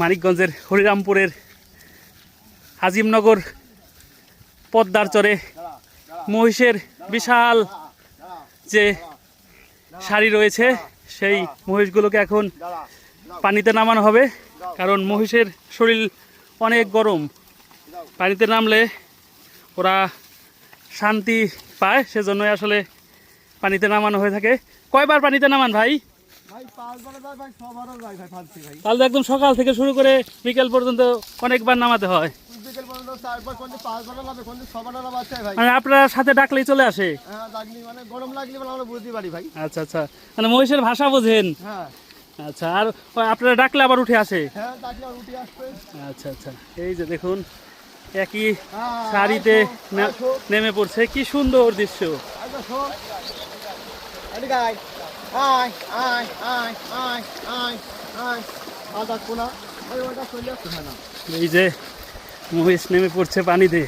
মানিকগঞ্জের হরিরামপুরের আজিমনগর পদ্মার চরে মহিষের বিশাল যে শাড়ি রয়েছে, সেই মহিষগুলোকে এখন পানিতে নামানো হবে, কারণ মহিষের শরীর অনেক গরম। পানিতে নামলে ওরা শান্তি পায়, সেজন্যই আসলে পানিতে নামানো হয়ে থাকে। কয়বার পানিতে নামান ভাই? তাহলে একদম সকাল থেকে শুরু করে বিকেল পর্যন্ত অনেকবার নামাতে হয়। মানে আপনারা সাথে ডাকলেই চলে আসে? হ্যাঁ মানে আচ্ছা আচ্ছা। মানে মহিষের ভাষা বোঝেন? হ্যাঁ। আচ্ছা আর আপনারা ডাকলে আবার উঠে আসে? হ্যাঁ আচ্ছা আচ্ছা। এই যে দেখুন একই শাড়িতে। নেমে পড়ছে। কি সুন্দর দৃশ্য। আয় আয় আয় আয় আয় আয় আর এই যে মহিষ নেমে পড়ছে পানি পানিতে।